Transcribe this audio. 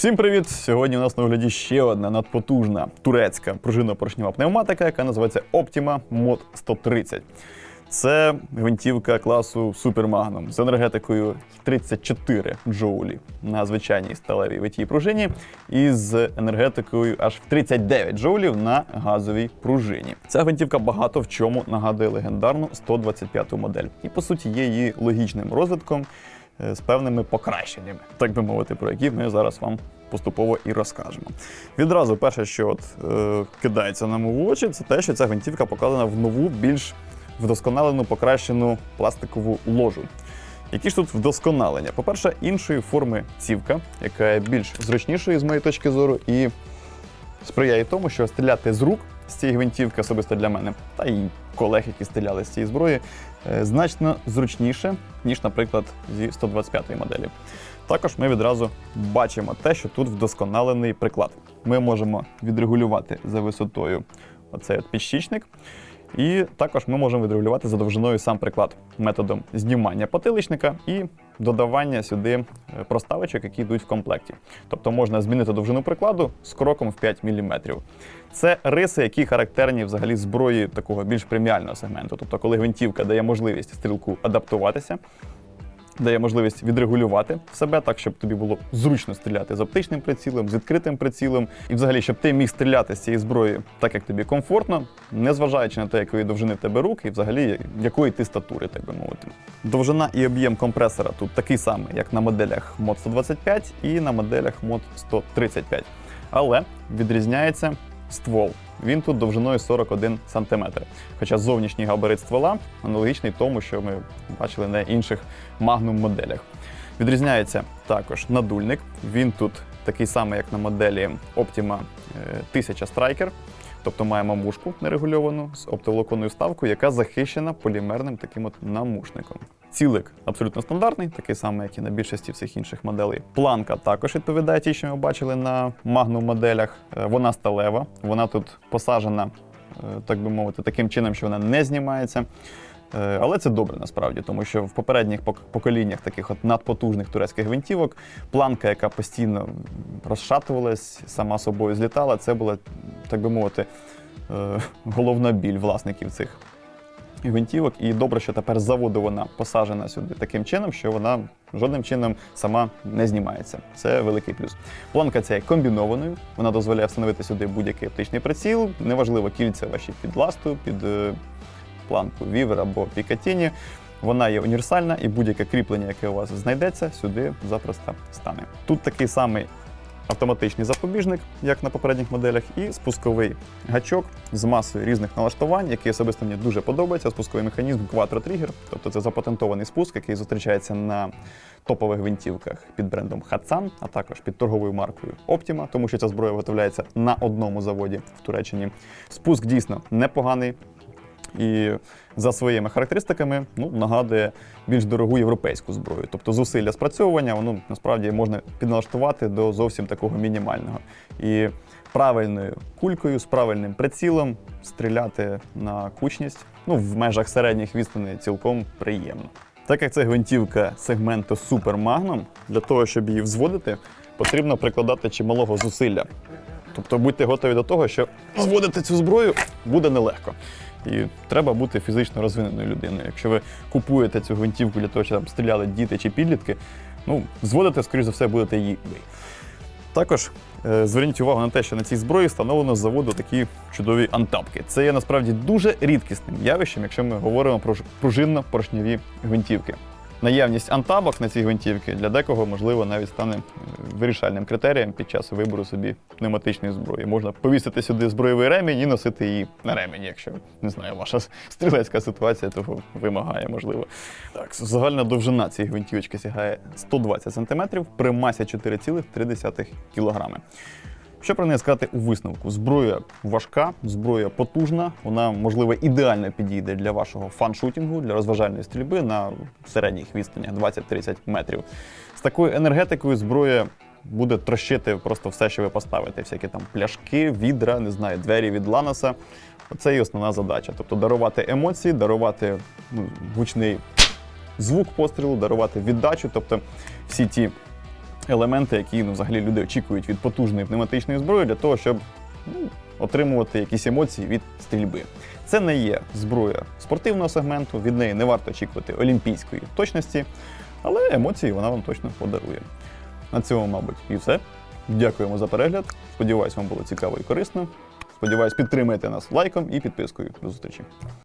Всім привіт! Сьогодні у нас на огляді ще одна надпотужна турецька пружинно-поршнева пневматика, яка називається Optima Mod 130. Це гвинтівка класу Magnum з енергетикою 34 джоулі на звичайній сталевій витій пружині і з енергетикою аж в 39 джоулів на газовій пружині. Ця гвинтівка багато в чому нагадує легендарну 125 модель, і по суті є її логічним розвитком з певними покращеннями, так би мовити, про які ми зараз вам поступово і розкажемо. Відразу перше, що от, е, кидається нам у очі, це те, що ця гвинтівка показана в нову, більш вдосконалену, покращену пластикову ложу. Які ж тут вдосконалення? По-перше, іншої форми цівка, яка є більш зручнішою з моєї точки зору, і сприяє тому, що стріляти з рук з цієї гвинтівки, особисто для мене, та й колег, які стріляли з цієї зброї, е, значно зручніше, ніж, наприклад, зі 125-ї моделі. Також ми відразу бачимо те, що тут вдосконалений приклад. Ми можемо відрегулювати за висотою оцей от підщічник. І також ми можемо відрегулювати за довжиною сам приклад методом знімання потиличника і додавання сюди е, проставочок, які йдуть в комплекті. Тобто можна змінити довжину прикладу з кроком в 5 мм. Це риси, які характерні взагалі зброї такого більш преміального сегменту. Тобто, коли гвинтівка дає можливість стрілку адаптуватися, дає можливість відрегулювати себе так, щоб тобі було зручно стріляти з оптичним прицілом, з відкритим прицілом, і взагалі, щоб ти міг стріляти з цієї зброї так, як тобі комфортно, незважаючи на те, якої довжини в тебе руки, і взагалі якої ти статури, так би мовити. Довжина і об'єм компресора тут такий самий, як на моделях Mod 125 і на моделях Mod 135. Але відрізняється ствол. Він тут довжиною 41 см. Хоча зовнішній габарит ствола аналогічний тому, що ми бачили на інших Magnum моделях. Відрізняється також надульник. Він тут такий самий, як на моделі Optima е, 1000 Striker. Тобто маємо мушку нерегульовану з оптоволоконною вставкою, яка захищена полімерним таким от намушником. Цілик абсолютно стандартний, такий самий, як і на більшості всіх інших моделей. Планка також відповідає тій, що ми бачили на Magnum моделях. Е, Вона сталева, вона тут посаджена, е, так би мовити, таким чином, що вона не знімається. Е, Але це добре насправді, тому що в попередніх поколіннях таких от надпотужних турецьких гвинтівок планка, яка постійно розшатувалась, сама собою злітала, це була, так би мовити, головна біль власників цих гвинтівок. І добре, що тепер з заводу вона посаджена сюди таким чином, що вона жодним чином сама не знімається. Це великий плюс. Планка ця є комбінованою, вона дозволяє встановити сюди будь-який оптичний приціл, неважливо кільця ваші під ласту, під е, планку Вівер або Пікатіні. Вона є універсальна і будь-яке кріплення, яке у вас знайдеться, сюди запросто стане. Тут такий самий автоматичний запобіжник, як на попередніх моделях, і спусковий гачок з масою різних налаштувань, який особисто мені дуже подобається. Спусковий механізм Quattro Trigger, тобто це запатентований спуск, який зустрічається на топових гвинтівках під брендом Hatsan, а також під торговою маркою Optima, тому що ця зброя виготовляється на одному заводі в Туреччині. Спуск дійсно непоганий. І за своїми характеристиками ну, нагадує більш дорогу європейську зброю. Тобто зусилля спрацьовування воно насправді можна підналаштувати до зовсім такого мінімального. І правильною кулькою, з правильним прицілом стріляти на кучність ну, в межах середніх відстаней цілком приємно. Так як це гвинтівка сегменту Super Magnum, для того, щоб її взводити, потрібно прикладати чималого зусилля. Тобто будьте готові до того, що зводити цю зброю буде нелегко. І треба бути фізично розвиненою людиною. Якщо ви купуєте цю гвинтівку для того, щоб там стріляли діти чи підлітки, ну, зводити, скоріш за все, будете її. Також е, зверніть увагу на те, що на цій зброї встановлено з заводу такі чудові антапки. Це є насправді дуже рідкісним явищем, якщо ми говоримо про пружинно-поршньові гвинтівки. Наявність антабок на цій гвинтівці для декого, можливо, навіть стане е, вирішальним критерієм під час вибору собі пневматичної зброї. Можна повісити сюди збройовий ремінь і носити її на ремені, якщо не знаю, ваша стрілецька ситуація того вимагає, можливо. Так, загальна довжина цієї гвинтівочки сягає 120 см при масі 4,3 кг. Що про неї сказати у висновку? Зброя важка, зброя потужна, вона, можливо, ідеально підійде для вашого фаншутінгу, для розважальної стрільби на середніх відстанях 20-30 метрів. З такою енергетикою зброя буде трощити просто все, що ви поставите. Всякі там пляшки, відра, не знаю, двері від ланоса. Оце і основна задача. Тобто дарувати емоції, дарувати ну, гучний звук пострілу, дарувати віддачу, тобто всі ті елементи, які ну, взагалі люди очікують від потужної пневматичної зброї для того, щоб ну, отримувати якісь емоції від стрільби. Це не є зброя спортивного сегменту, від неї не варто очікувати олімпійської точності, але емоції вона вам точно подарує. На цьому, мабуть, і все. Дякуємо за перегляд. Сподіваюсь, вам було цікаво і корисно. Сподіваюсь, підтримаєте нас лайком і підпискою. До зустрічі.